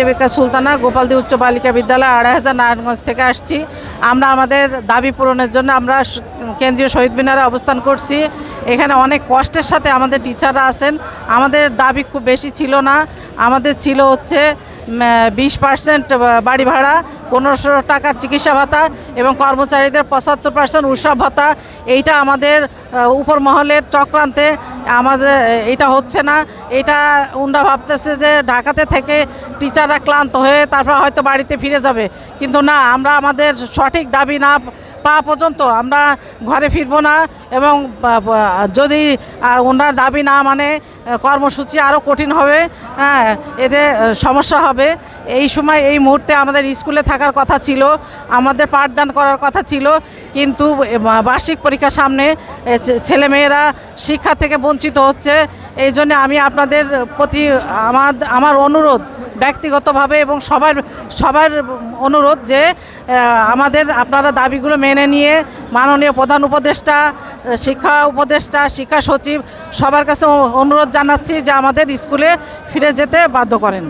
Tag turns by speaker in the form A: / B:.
A: দেবিকা সুলতানা, গোপালদি উচ্চ বালিকা বিদ্যালয়, আড়াই হাজার নারায়ণগঞ্জ থেকে আসছি। আমরা আমাদের দাবি পূরণের জন্য আমরা কেন্দ্রীয় শহীদ মিনারে অবস্থান করছি। এখানে অনেক কষ্টের সাথে আমাদের টিচাররা আছেন। আমাদের দাবি খুব বেশি ছিল না। আমাদের ছিল হচ্ছে বিশ পার্সেন্ট বাড়ি ভাড়া, পনেরোশো টাকার চিকিৎসা ভাতা এবং কর্মচারীদের পঁচাত্তর পার্সেন্ট উৎসব ভাতা। এইটা আমাদের উপর মহলের চক্রান্তে আমাদের এটা হচ্ছে না। এটা উন্ডা ভাবতেছে যে ঢাকাতে থেকে টিচাররা ক্লান্ত হয়ে তারপর হয়তো বাড়িতে ফিরে যাবে। কিন্তু না, আমরা আমাদের সঠিক দাবি না পাওয়া পর্যন্ত আমরা ঘরে ফিরবো না এবং যদি ওনার দাবি না মানে কর্মসূচি আরও কঠিন হবে হ্যাঁ এতে সমস্যা হবে। এই সময়, এই মুহূর্তে আমাদের স্কুলে থাকার কথা ছিল, আমাদের পাঠদান করার কথা ছিল, কিন্তু বার্ষিক পরীক্ষার সামনে ছেলেমেয়েরা শিক্ষা থেকে বঞ্চিত হচ্ছে। এই জন্য আমি আপনাদের প্রতি আমার আমার অনুরোধ ব্যক্তিগতভাবে এবং সবার সবার অনুরোধ যে আমাদের আপনারা দাবিগুলো মেনে নিয়ে মাননীয় প্রধান উপদেষ্টা, শিক্ষা উপদেষ্টা, শিক্ষা সচিব সবার কাছে অনুরোধ জানাচ্ছি যে আমাদের স্কুলে ফিরে যেতে বাধ্য করেন।